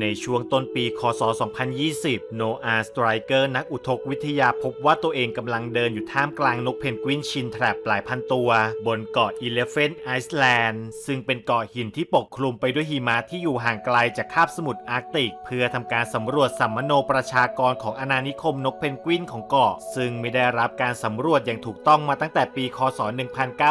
ในช่วงต้นปีคศ 2020 โนอาสไตรเกอร์นักอุทกวิทยาพบว่าตัวเองกำลังเดินอยู่ท่ามกลางนกเพนกวินชินแทรปหลายพันตัว บนเกาะอีเลฟเฟนไอซ์แลนด์ซึ่งเป็นเกาะหินที่ปกคลุมไปด้วยหิมะที่อยู่ห่างไกลจากคาบสมุทรอาร์กติก เพื่อทำการสำรวจสัมมโนประชากรของอาณานิคมนกเพนกวินของเกาะ ซึ่งไม่ได้รับการสำรวจอย่างถูกต้องมาตั้งแต่ปีคศ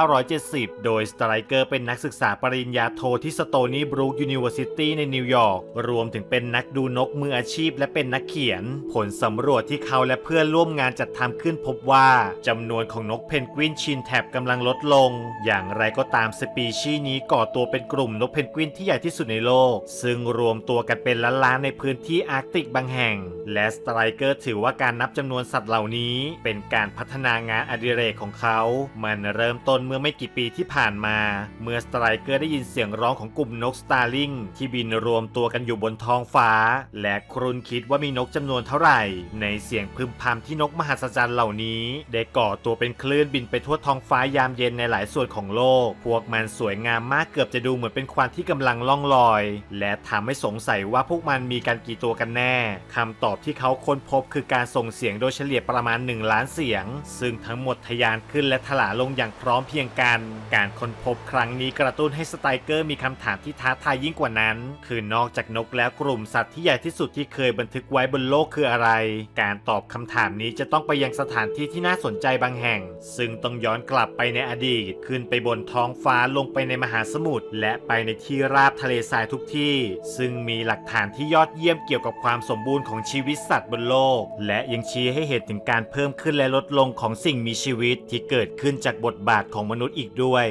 1970 โดยสไตรเกอร์เป็นนักศึกษาปริญญาโทที่สโตนีบรูคยูนิเวอร์ซิตี้ในนิวยอร์กรวมถึงเป็นนักดูนกมืออาชีพ และเป็นนักเขียน ผลสำรวจที่เขาและเพื่อนร่วมงานจัดทำขึ้นพบว่าจำนวนของนกเพนกวินชินแทบกำลังลดลง อย่างไรก็ตามสปีชีส์นี้ก่อตัวเป็นกลุ่มนกเพนกวินที่ใหญ่ที่สุดในโลก ซึ่งรวมตัวกันเป็นล้านๆในพื้นที่อาร์กติกบางแห่ง และสไตรเกอร์ถือว่าการนับจำนวนสัตว์เหล่านี้ เป็นการพัฒนางานอดิเรกของเขา มันเริ่มต้นเมื่อไม่กี่ปีที่ผ่านมา เมื่อสไตรเกอร์ได้ยินเสียงร้องของกลุ่มนกสตาร์ลิงที่บินรวมตัวกันอยู่บนท้องท้องฟ้า และครุนคิดว่ามีนกจำนวนเท่าไหร่ ในเสียงพึมพำที่นกมหัศจรรย์เหล่านี้ ได้ก่อตัวเป็นคลื่นบินไปทั่วท้องฟ้ายามเย็นในหลายส่วนของโลก พวกมันสวยงามมากเกือบจะดูเหมือนเป็นควันที่กำลังล่องลอย และทำให้สงสัยว่าพวกมันมีกันกี่ตัวกันแน่คำตอบที่เขาค้นพบคือการส่งเสียงโดยเฉลี่ยประมาณ 1 ล้านเสียง ซึ่งทั้งหมดทะยานขึ้นและถลาลงอย่างพร้อมเพรียงกัน การค้นพบครั้งนี้กระตุ้นให้สไตเกอร์มีคำถามที่ท้าทายยิ่งกว่านั้น คือนอกจากนกแล้วกลุ่มสัตว์ที่ใหญ่ที่สุดที่เคยบันทึกไว้บนโลกคืออะไร การตอบคำถามนี้จะต้องไปยังสถานที่ที่น่าสนใจบางแห่ง ซึ่งต้องย้อนกลับไปในอดีต ขึ้นไปบนท้องฟ้าลงไปในมหาสมุทรและไปในที่ราบทะเลทรายทุกที่ ซึ่งมีหลักฐานที่ยอดเยี่ยมเกี่ยวกับความสมบูรณ์ของชีวิตสัตว์บนโลก และยังชี้ให้เห็นถึงการเพิ่มขึ้นและลดลงของสิ่งมีชีวิตที่เกิดขึ้นจากบทบาทของมนุษย์อีกด้วย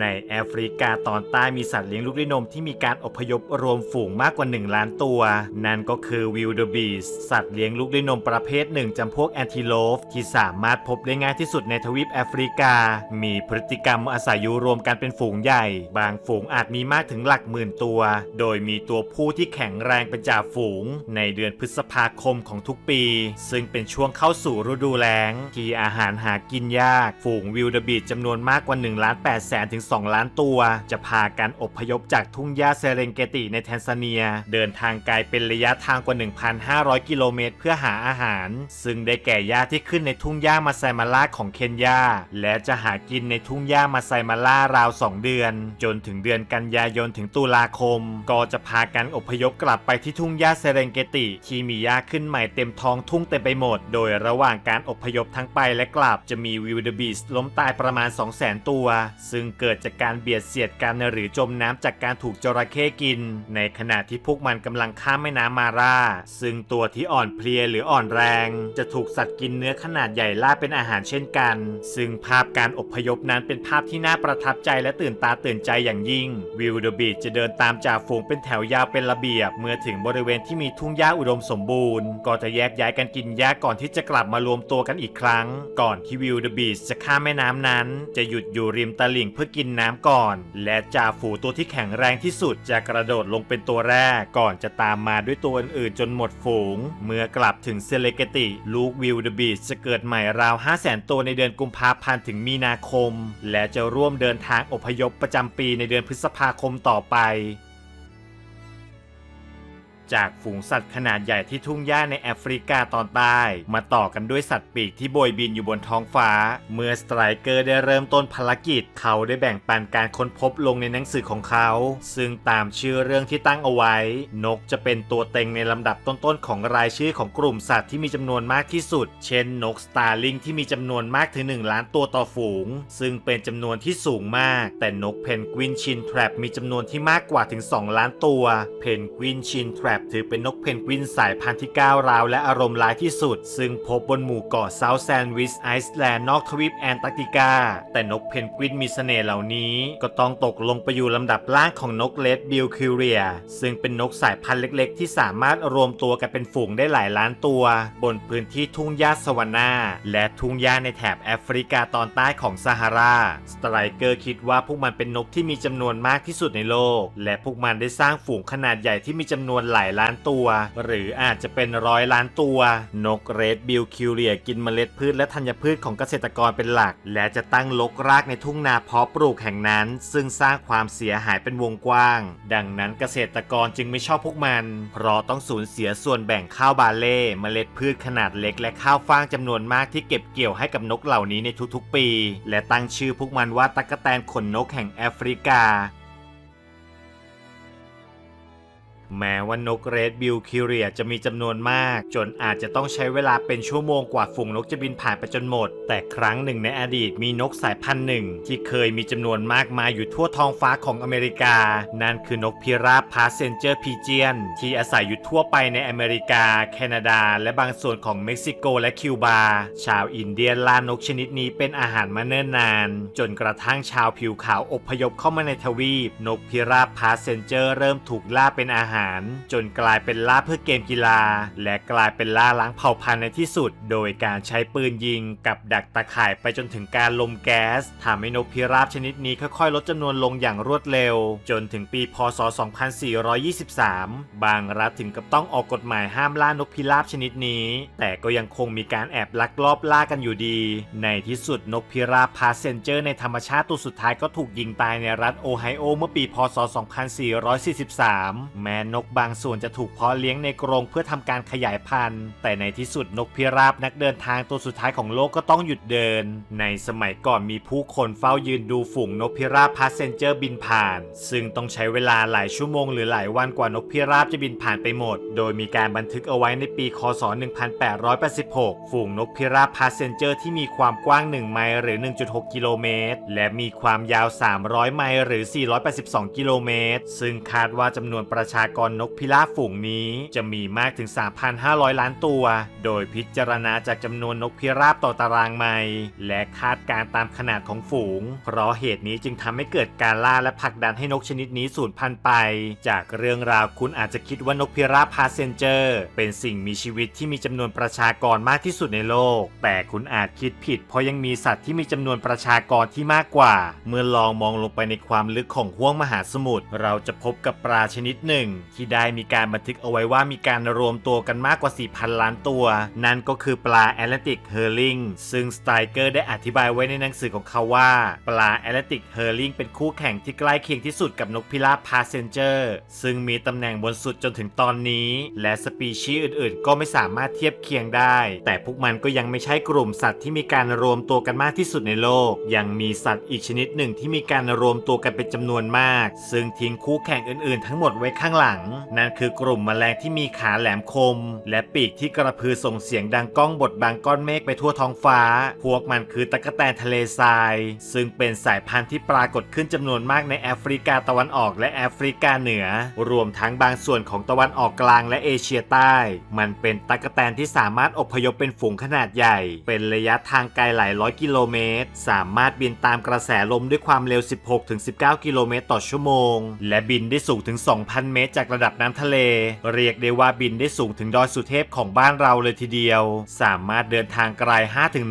ในแอฟริกาตอนใต้มีสัตว์เลี้ยงลูกด้วยนมที่มีการอพยพรวมฝูงมากกว่า 1 ล้านตัว นั่นก็คือวิลเดอร์บีสสัตว์เลี้ยงลูกด้วยนมประเภทหนึ่งจำพวกแอนติโลฟที่สามารถพบได้ง่ายที่สุดในทวีปแอฟริกา มีพฤติกรรมอาศัยอยู่รวมกันเป็นฝูงใหญ่ บางฝูงอาจมีมากถึงหลักหมื่นตัว โดยมีตัวผู้ที่แข็งแรงเป็นจ่าฝูง ในเดือนพฤษภาคมของทุกปี ซึ่งเป็นช่วงเข้าสู่ฤดูแล้ง ที่อาหารหากินยาก ฝูงวิลเดอร์บีสจำนวนมากกว่า1ล้าน8แสนถึง 2 ล้านตัว จะพากันอพยพจากทุ่งหญ้าเซเรนเกติในแทนซาเนีย เดินทางไกลเป็นระยะทางกว่า 1,500 กิโลเมตร เพื่อหาอาหาร ซึ่งได้แก่หญ้าที่ขึ้นในทุ่งหญ้ามาไซมาล่าของเคนยา และจะหากินในทุ่งหญ้ามาไซมาล่าราว 2 เดือน จนถึงเดือนกันยายนถึงตุลาคม ก็จะพากันอพยพกลับไปที่ทุ่งหญ้าเซเรนเกติ ที่มีหญ้าขึ้นใหม่เต็มท้องทุ่งเต็มไปหมด โดยระหว่างการอพยพทั้งไปและกลับจะมีวิลเดอร์บีสล้มตายประมาณ 200,000 ตัว ซึ่งเกิกิดจากการเบียดเสียดกันหรือจมน้ำจากการถูกจระเข้กิน ในขณะที่พวกมันกำลังข้ามแม่น้ำมาราซึ่งตัวที่อ่อนเพลียหรืออ่อนแรง จะถูกสัตว์กินเนื้อขนาดใหญ่ล่าเป็นอาหารเช่นกัน ซึ่งภาพการอพยพนั้นเป็นภาพที่น่าประทับใจและตื่นตาตื่นใจอย่างยิ่ง วิลเดอร์บีจะเดินตามจ่าฝูงเป็นแถวยาวเป็นระเบียบ เมื่อถึงบริเวณที่มีทุ่งหญ้าอุดมสมบูรณ์ ก็จะแยกย้ายกันกินหญ้าก่อนที่จะกลับมารวมตัวกันอีกครั้ง ก่อนที่วิลเดอร์บีจะข้ามแม่น้ำนั้น จะหยุดอยู่ริมตลิ่งเพื่อกินน้ำก่อน และจ่าฝูตัวที่แข็งแรงที่สุดจะกระโดดลงเป็นตัวแรกก่อนจะตามมาด้วยตัวอื่นๆจนหมดฝูง เมื่อกลับถึงเซเลเกติ ลูกวิลเดอะบีจะเกิดใหม่ราว 5 0 0 0 0 0ตัวในเดือนกุมภาพันธ์ถึงมีนาคม และจะร่วมเดินทางอพยพประจำปีในเดือนพฤษภาคมต่อไป จากฝูงสัตว์ขนาดใหญ่ที่ทุ่งหญ้าในแอฟริกาตอนใต้ มาต่อกันด้วยสัตว์ปีกที่โบยบินอยู่บนท้องฟ้า เมื่อสไตรเกอร์ได้เริ่มต้นภารกิจ เขาได้แบ่งปันการค้นพบลงในหนังสือของเขา ซึ่งตามชื่อเรื่องที่ตั้งเอาไว้ นกจะเป็นตัวเต็งในลำดับต้นๆของรายชื่อของกลุ่มสัตว์ที่มีจำนวนมากที่สุด เช่นนกสตาร์ลิงที่มีจำนวนมากถึง 1 ล้านตัวต่อฝูง ซึ่งเป็นจำนวนที่สูงมาก แต่นกเพนกวินชินแทรปมีจำนวนที่มากกว่าถึง 2 ล้านตัว เพนกวินชินแทรปถือเป็นนกเพนกวินสายพันธุ์ที่ก้าวร้าวและอารมณ์ร้ายที่สุด ซึ่งพบบนหมู่เกาะเซาท์แซนด์วิชไอซ์แลนด์นอกทวีปแอนตาร์กติกา แต่นกเพนกวินมีเสน่ห์เหล่านี้ ก็ต้องตกลงไปอยู่ลำดับล่างของนกเลดบิลคิวเรีย ซึ่งเป็นนกสายพันธุ์เล็กๆ ที่สามารถรวมตัวกันเป็นฝูงได้หลายล้านตัว บนพื้นที่ทุ่งหญ้าสวานาและทุ่งหญ้าในแถบแอฟริกาตอนใต้ของซาฮาราสไตรเกอร์คิดว่าพวกมันเป็นนกที่มีจำนวนมากที่สุดในโลก และพวกมันได้สร้างฝูงขนาดใหญ่ที่มีจำนวนหลายายล้านตัว หรืออาจจะเป็นร้อยล้านตัว นกเรดบิลคิวเรียกินเมล็ดพืชและธัญพืชของเกษตรกรเป็นหลัก และจะตั้งลกรากในทุ่งนาเพาะปลูกแห่งนั้น ซึ่งสร้างความเสียหายเป็นวงกว้าง ดังนั้นเกษตรกรจึงไม่ชอบพวกมัน เพราะต้องสูญเสียส่วนแบ่งข้าวบาเล่เมล็ดพืชขนาดเล็กและข้าวฟ่างจำนวนมากที่เก็บเกี่ยวให้กับนกเหล่านี้ในทุกๆ ปี และตั้งชื่อพวกมันว่าตั๊กแตนขนนกแห่งแอฟริกา แม้ว่านกเรดบิลคิวเรียจะมีจำนวนมาก จนอาจจะต้องใช้เวลาเป็นชั่วโมงกว่าฝูงนกจะบินผ่านไปจนหมด แต่ครั้งหนึ่งในอดีตมีนกสายพันธุ์หนึ่ง ที่เคยมีจำนวนมากมายอยู่ทั่วท้องฟ้าของอเมริกา นั่นคือนกพิราบพาเซนเจอร์พีเจียน ที่อาศัยอยู่ทั่วไปในอเมริกา แคนาดา และบางส่วนของเม็กซิโกและคิวบา ชาวอินเดียนล่านกชนิดนี้เป็นอาหารมาเนิ่นนาน จนกระทั่งชาวผิวขาวอพยพเข้ามาในทวีป นกพิราบพาเซนเจอร์เริ่มถูกล่าเป็นอาหารจนกลายเป็นล่าเพื่อเกมกีฬา และกลายเป็นล่าล้างเผ่าพันธุ์ในที่สุด โดยการใช้ปืนยิงกับดักตะข่ายไปจนถึงการลมแก๊สทำให้นกพิราบชนิดนี้ค่อยๆ ลดจำนวนลงอย่างรวดเร็ว จนถึงปีพศ 2423 บางรัฐถึงกับต้องออกกฎหมายห้ามล่านกพิราบชนิดนี้ แต่ก็ยังคงมีการแอบลักลอบล่ากันอยู่ดี ในที่สุดนกพิราบพาเซนเจอร์ในธรรมชาติตัวสุดท้ายก็ถูกยิงตายในรัฐโอไฮโอเมื่อปีพศ 2443 แม้นกบางส่วนจะถูกเพาะเลี้ยงในกรงเพื่อทำการขยายพันธุ์ แต่ในที่สุดนกพิราบนักเดินทางตัวสุดท้ายของโลกก็ต้องหยุดเดิน ในสมัยก่อนมีผู้คนเฝ้ายืนดูฝูงนกพิราบพาเซนเจอร์บินผ่าน ซึ่งต้องใช้เวลาหลายชั่วโมงหรือหลายวันกว่านกพิราบจะบินผ่านไปหมด โดยมีการบันทึกเอาไว้ในปีคศ 1886 ฝูงนกพิราบพาเซนเจอร์ที่มีความกว้าง 1 ไมล์หรือ 1.6 กิโลเมตร และมีความยาว 300 ไมล์หรือ 482 กิโลเมตร ซึ่งคาดว่าจำนวนประชากรนกพิราบฝูงนี้จะมีมากถึง 3,500 ล้านตัว โดยพิจารณาจากจำนวนนกพิราบต่อตารางไมล์และคาดการตามขนาดของฝูง เพราะเหตุนี้จึงทำให้เกิดการล่าและผลักดันให้นกชนิดนี้สูญพันธุ์ไป จากเรื่องราวคุณอาจจะคิดว่านกพิราบพาเซนเจอร์ เป็นสิ่งมีชีวิตที่มีจำนวนประชากรมากที่สุดในโลก แต่คุณอาจคิดผิด เพราะยังมีสัตว์ที่มีจำนวนประชากรที่มากกว่า เมื่อลองมองลงไปในความลึกของห้วงมหาสมุทรเราจะพบกับปลาชนิดหนึ่งที่ได้มีการบันทึกเอาไว้ว่ามีการรวมตัวกันมากกว่า 4,000 ล้านตัว นั่นก็คือปลาแอตแลนติกเฮอร์ลิงซึ่งสไตรเกอร์ได้อธิบายไว้ในหนังสือของเขาว่า ปลาแอตแลนติกเฮอร์ลิงเป็นคู่แข่งที่ใกล้เคียงที่สุดกับนกพิราบพาเซนเจอร์ ซึ่งมีตำแหน่งบนสุดจนถึงตอนนี้ และสปีชีส์อื่นๆ ก็ไม่สามารถเทียบเคียงได้ แต่พวกมันก็ยังไม่ใช่กลุ่มสัตว์ที่มีการรวมตัวกันมากที่สุดในโลก ยังมีสัตว์อีกชนิดหนึ่งที่มีการรวมตัวกันเป็นจำนวนมาก ซึ่งทิ้งคู่แข่งอื่นๆ ทั้งหมดไว้ข้างหลังนั่นคือกลุ่มแมลงที่มีขาแหลมคม และปีกที่กระพือส่งเสียงดังก้องบดบางก้อนเมฆไปทั่วท้องฟ้า พวกมันคือตะกแตนทะเลทราย ซึ่งเป็นสายพันธุ์ที่ปรากฏขึ้นจำนวนมากในแอฟริกาตะวันออกและแอฟริกาเหนือ รวมทั้งบางส่วนของตะวันออกกลางและเอเชียใต้ มันเป็นตะกแตนที่สามารถอพยพเป็นฝูงขนาดใหญ่ เป็นระยะทางไกลหลายร้อยกิโลเมตร สามารถบินตามกระแสลมด้วยความเร็ว 16-19 กิโลเมตรต่อชั่วโมง และบินได้สูงถึง 2,000 เมตรจากระดับน้ำทะเล เรียกได้ว่าบินได้สูงถึงดอยสุเทพของบ้านเราเลยทีเดียว สามารถเดินทางไกล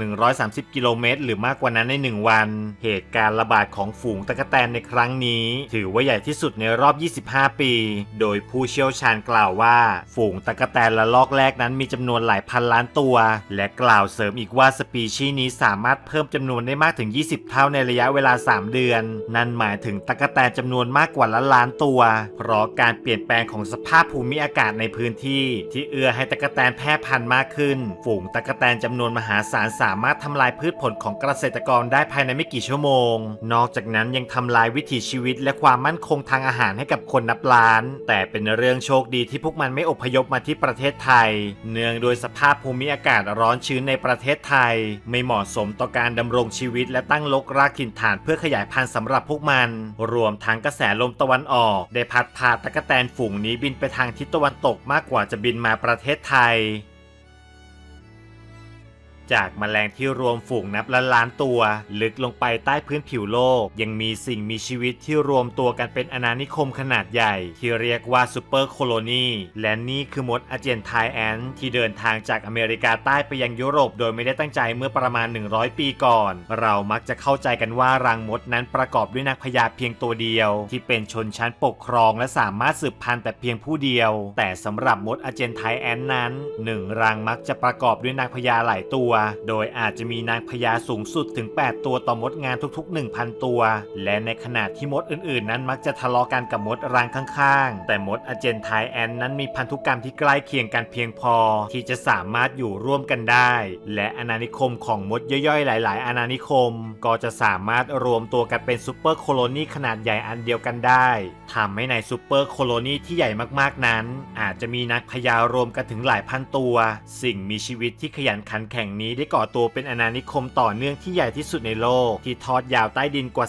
5-130 กิโลเมตร หรือมากกว่านั้นใน 1 วัน เหตุการณ์ระบาดของฝูงตะกแตนในครั้งนี้ ถือว่าใหญ่ที่สุดในรอบ 25 ปี โดยผู้เชี่ยวชาญกล่าวว่า ฝูงตะกแตนละลอกแรกนั้นมีจำนวนหลายพันล้านตัว และกล่าวเสริมอีกว่าสปีชีส์นี้สามารถเพิ่มจำนวนได้มากถึง 20 เท่าในระยะเวลา 3 เดือน นั่นหมายถึงตะกแตนจำนวนมากกว่าล้านล้านตัว เพราะการเปลี่ยนแปลงของสภาพภูมิอากาศในพื้นที่ ที่เอื้อให้ตะกแตนแพร่พันธุ์มากขึ้น ฝูงตะกแตนจำนวนมหาศาลสามารถทำลายพืชผลของเกษตรกรได้ภายในไม่กี่ชั่วโมง นอกจากนั้นยังทำลายวิถีชีวิตและความมั่นคงทางอาหารให้กับคนนับล้าน แต่เป็นเรื่องโชคดีที่พวกมันไม่อพยพมาที่ประเทศไทย เนื่องโดยสภาพภูมิอากาศร้อนชื้นในประเทศไทย ไม่เหมาะสมต่อการดำรงชีวิตและตั้งลกรากถิ่นฐานเพื่อขยายพันธุ์สำหรับพวกมัน รวมทั้งกระแสลมตะวันออก ได้พัดพาตะกแตนฝูงนี้บินไปทางทิศตะวันตกมากกว่าจะบินมาประเทศไทย จากแมลงที่รวมฝูงนับล้านล้านตัว ลึกลงไปใต้พื้นผิวโลก ยังมีสิ่งมีชีวิตที่รวมตัวกันเป็นอาณานิคมขนาดใหญ่ ที่เรียกว่าซูเปอร์โคโลนีและนี่คือมดอาเจนไทแอนที่เดินทางจากอเมริกาใต้ไปยังยุโรป โดยไม่ได้ตั้งใจเมื่อประมาณ 100 ปีก่อน เรามักจะเข้าใจกันว่ารังมดนั้นประกอบด้วยนางพญาเพียงตัวเดียว ที่เป็นชนชั้นปกครองและสามารถสืบพันธุ์แต่เพียงผู้เดียว แต่สำหรับมดอาเจนไทแอนนั้นหนึ่งรังมักจะประกอบด้วยนางพญาหลายตัวโดยอาจจะมีนางพญาสูงสุดถึง 8 ตัวต่อมดงานทุกๆ 1,000 ตัว และในขณะที่มดอื่นๆ นั้นมักจะทะเลาะกันกับมดรังข้างๆ แต่มดอเจนไทแอนนั้นมีพันธุกรรมที่ใกล้เคียงกันเพียงพอ ที่จะสามารถอยู่ร่วมกันได้ และอาณานิคมของมดย่อยๆ หลาย ๆ อาณานิคม ก็จะสามารถรวมตัวกันเป็นซูเปอร์โคโลนีขนาดใหญ่อันเดียวกันได้ทำให้ในซูเปอร์โคโลนีที่ใหญ่มากๆนั้น อาจจะมีนักพญารวมกันถึงหลายพันตัว สิ่งมีชีวิตที่ขยันขันแข่งนี้ได้ก่อตัวเป็นอาณานิคมต่อเนื่องที่ใหญ่ที่สุดในโลก ที่ทอดยาวใต้ดินกว่า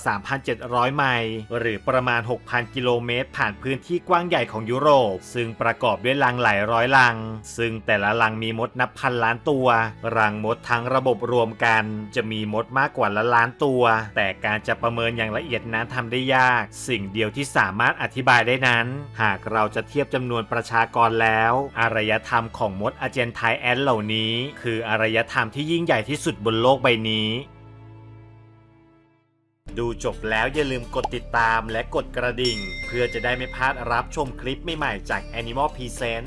3,700 ไมล์หรือประมาณ 6,000 กิโลเมตร ผ่านพื้นที่กว้างใหญ่ของยุโรป ซึ่งประกอบด้วยรังหลายร้อยรัง ซึ่งแต่ละรังมีมดนับพันล้านตัว รังมดทั้งระบบรวมกัน จะมีมดมากกว่าละล้านตัว แต่การจะประเมินอย่างละเอียดนั้นทำได้ยาก สิ่งเดียวที่สามารถอธิบายได้นั้น หากเราจะเทียบจำนวนประชากรแล้ว อารยธรรมของมดอาเจนไทแอนเหล่านี้ คืออารยธรรมมที่ยิ่งใหญ่ที่สุดบนโลกใบนี้ ดูจบแล้วอย่าลืมกดติดตามและกดกระดิ่ง เพื่อจะได้ไม่พลาดรับชมคลิปใหม่ๆจาก Animal Present